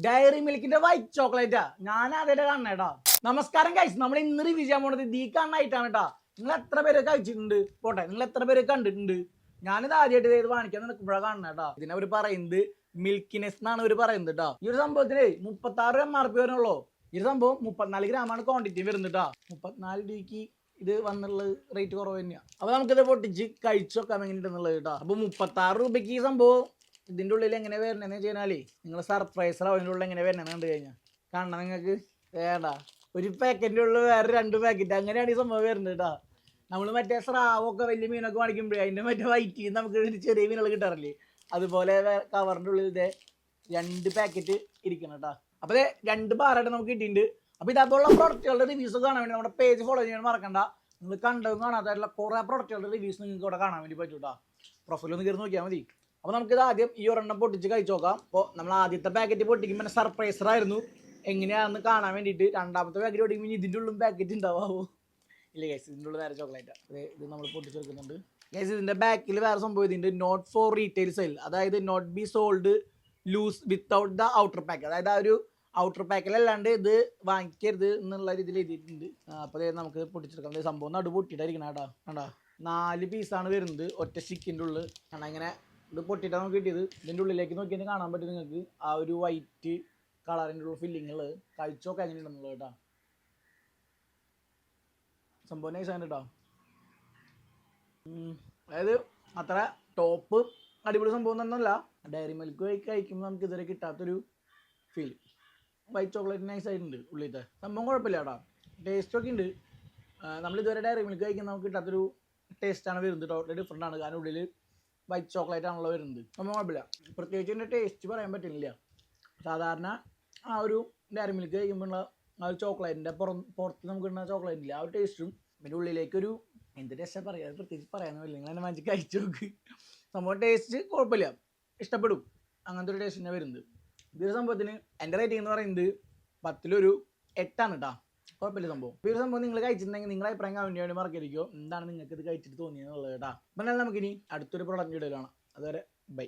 Diary മിൽക്കിന്റെ white ചോക്ലേറ്റാ ഞാൻ അതേടെ കാണണേട്ടാ നമസ്കാരം കഴിച്ചു നമ്മൾ ഇന്ന് റിവ്യൂ ചെയ്യാൻ പോണത് ദീ കണ്ണായിട്ടാണ് കേട്ടാ നിങ്ങൾ എത്ര പേര് കഴിച്ചിട്ടുണ്ട്? പോട്ടെ നിങ്ങൾ എത്ര പേര് കണ്ടിട്ടുണ്ട്? ഞാനിത് ആദ്യമായിട്ട് ഇത് വാങ്ങിക്കാൻ നിൽക്കുമ്പോഴാണ് കാണണേട്ടാ ഇതിനെ അവർ പറയുന്നത് മിൽക്കിനെസ് എന്നാണ് അവർ പറയുന്നത് കേട്ടോ ഈ ഒരു സംഭവത്തിന് മുപ്പത്തി ആറ് എം ആർ പി വരണുള്ളൂ ഈ ഒരു സംഭവം മുപ്പത്തിനാല് ഗ്രാമാണ് ക്വാണ്ടിറ്റി വരുന്നത് കേട്ടോ മുപ്പത്തിനാല് രൂപയ്ക്ക് ഇത് വന്നുള്ള റേറ്റ് കുറവ് തന്നെയാണ് അപ്പൊ നമുക്കിത് പൊട്ടിച്ച് കഴിച്ചു നോക്കാം എങ്ങനെയുണ്ടെന്നുള്ളത് കേട്ടോ അപ്പൊ മുപ്പത്തി ആറ് രൂപയ്ക്ക് ഈ സംഭവം ഇതിന്റെ ഉള്ളിൽ എങ്ങനെ വരണേന്ന് വെച്ച് കഴിഞ്ഞാലേ നിങ്ങൾ സർപ്രൈസറോ അതിന്റെ ഉള്ളിൽ എങ്ങനെ വരണേന്ന് കണ്ടു കഴിഞ്ഞാൽ കാണണം നിങ്ങൾക്ക്? വേണ്ട. ഒരു പാക്കറ്റിന്റെ ഉള്ളിൽ വേറെ രണ്ട് പാക്കറ്റ് അങ്ങനെയാണ് ഈ സംഭവം വരുന്നത് കേട്ടോ നമ്മൾ മറ്റേ സ്രാവൊക്കെ വലിയ മീനൊക്കെ മേടിക്കുമ്പോഴേ അതിന്റെ മറ്റേ വൈറ്റ് നമുക്ക് ചെറിയ മീനുകൾ കിട്ടാറില്ലേ? അതുപോലെ കവറിന്റെ ഉള്ളിൽ ഇതേ രണ്ട് പാക്കറ്റ് ഇരിക്കണം കേട്ടോ അപ്പോൾ രണ്ട് ബാറായിട്ട് നമുക്ക് കിട്ടിയിട്ടുണ്ട്. അപ്പോൾ ഇതേപോലുള്ള പ്രൊഡക്റ്റുകളുടെ റിവ്യൂസ് കാണാൻ വേണ്ടി നമ്മുടെ പേജ് ഫോളോ ചെയ്യാൻ മറക്കണ്ട. നിങ്ങൾ കണ്ടതും കാണാത്തായിട്ടുള്ള കുറേ പ്രൊഡക്റ്റുകളുടെ റിവ്യൂസ് നിങ്ങൾക്ക് ഇവിടെ കാണാൻ വേണ്ടി പറ്റൂട്ടോ പ്രൊഫൈലൊന്ന് കയറി നോക്കിയാൽ മതി. അപ്പോൾ നമുക്കിത് ആദ്യം ഈ ഒരെണ്ണം പൊട്ടിച്ച് കഴിച്ച് നോക്കാം. അപ്പോൾ നമ്മൾ ആദ്യത്തെ പാക്കറ്റ് പൊട്ടിക്കുമ്പോൾ സർപ്രൈസർ ആയിരുന്നു. എങ്ങനെയാണെന്ന് കാണാൻ വേണ്ടിയിട്ട് രണ്ടാമത്തെ പാക്കറ്റ് പൊട്ടിക്കുമ്പോൾ ഇതിന്റെ ഉള്ളും പാക്കറ്റ് ഉണ്ടാവാമോ ഇല്ല ഗൈസ് ഇതിന്റെ ഉള്ളിൽ വേറെ ചോക്ലേറ്റ് ഇത് നമ്മൾ പൊട്ടിച്ച് വെക്കുന്നുണ്ട് ഗൈസ് ഇതിന്റെ ബാക്കിൽ വേറെ സംഭവം ഇതിന്റെ നോട്ട് ഫോർ റീറ്റെയിൽ സെയിൽ അതായത് not be sold loose without the outer pack അതായത് ആ ഒരു ഔട്ടർ പാക്കിലല്ലാണ്ട് ഇത് വാങ്ങിക്കരുത് എന്നുള്ള രീതിയിൽ എഴുതിയിട്ടുണ്ട്. അപ്പോൾ നമുക്ക് പൊട്ടിച്ചെടുക്കാം. സംഭവം നടു പൊട്ടിയിട്ടായിരിക്കണം കേട്ടോ. കണ്ടോ? നാല് പീസാണ് വരുന്നത്. ഒറ്റ സ്റ്റിക്കിന്റെ ഉള്ളിൽ കാരണം ഇങ്ങനെ ഇത് പൊട്ടിയിട്ടാണ് നമുക്ക് കിട്ടിയത്. ഇതിന്റെ ഉള്ളിലേക്ക് നോക്കിയാൽ കാണാൻ പറ്റും നിങ്ങൾക്ക്. ആ ഒരു വൈറ്റ് കളറിന്റെ ഉള്ള ഫില്ലിങ്ങൾ കഴിച്ചൊക്കെ എങ്ങനെയുണ്ടെന്നുള്ളത് കേട്ടോ. സംഭവം നൈസ് ആണ് കേട്ടോ. അതായത് അത്ര ടോപ്പ് അടിപൊളി സംഭവം തന്നല്ല ഡയറി മിൽക്ക് കഴിക്കുമ്പോൾ നമുക്ക് ഇതുവരെ കിട്ടാത്തൊരു ഫീൽ വൈറ്റ് ചോക്ലേറ്റ് നൈസ് ആയിട്ടുണ്ട് ഉള്ളിലത്തെ. സംഭവം കുഴപ്പമില്ല കേട്ടോ. ടേസ്റ്റ് ഒക്കെ ഉണ്ട്. നമ്മൾ ഇതുവരെ ഡയറി മിൽക്ക് കഴിക്കുമ്പോൾ നമുക്ക് കിട്ടാത്തൊരു ടേസ്റ്റാണ് വരുന്നത്. ടോട്ടലി ഡിഫറെന്റ് ആണ്. കാരണം ഉള്ളിൽ വൈറ്റ് ചോക്ലേറ്റ് ആണല്ലോ വരുന്നത്. സംഭവം കുഴപ്പമില്ല. പ്രത്യേകിച്ച് ഇതിന്റെ ടേസ്റ്റ് പറയാൻ പറ്റുന്നില്ല സാധാരണ ആ ഒരു ഡയറി മിൽക്ക് കഴിക്കുമ്പോൾ ആ ഒരു ചോക്ലേറ്റിന്റെ പുറം പുറത്ത് നമുക്ക് ഇടുന്ന ചോക്ലേറ്റില്ല ആ ഒരു ടേസ്റ്റും പിന്നെ ഉള്ളിലേക്കൊരു എന്ത് ടേസ്റ്റാണ് പറയുക പ്രത്യേകിച്ച് പറയാനോ ഇല്ല നിങ്ങൾ തന്നെ മനസ്സിൽ കഴിച്ചു നോക്ക്. സംഭവം ടേസ്റ്റ് കുഴപ്പമില്ല. ഇഷ്ടപ്പെടും. അങ്ങനത്തെ ഒരു ടേസ്റ്റ് തന്നെ വരുന്നത്. ഇതൊരു സംഭവത്തിന് എന്റെ റേറ്റിംഗ് എന്ന് പറയുന്നത് പത്തിലൊരു എട്ടാണ് കേട്ടോ കുഴപ്പമില്ല സംഭവം. ഈ ഒരു സംഭവം നിങ്ങൾ കഴിച്ചിട്ടുണ്ടെങ്കിൽ നിങ്ങളെ അഭിപ്രായം കമന്റ് വേണ്ടി മറക്കരുതോ എന്താണ് നിങ്ങൾക്ക് ഇത് കഴിച്ചിട്ട് തോന്നിയെന്നുള്ളത് കേട്ടോ അപ്പം എന്നാൽ നമുക്കിനി അടുത്തൊരു പ്രൊഡക്റ്റ് ഇടലാണ് അതുവരെ ബൈ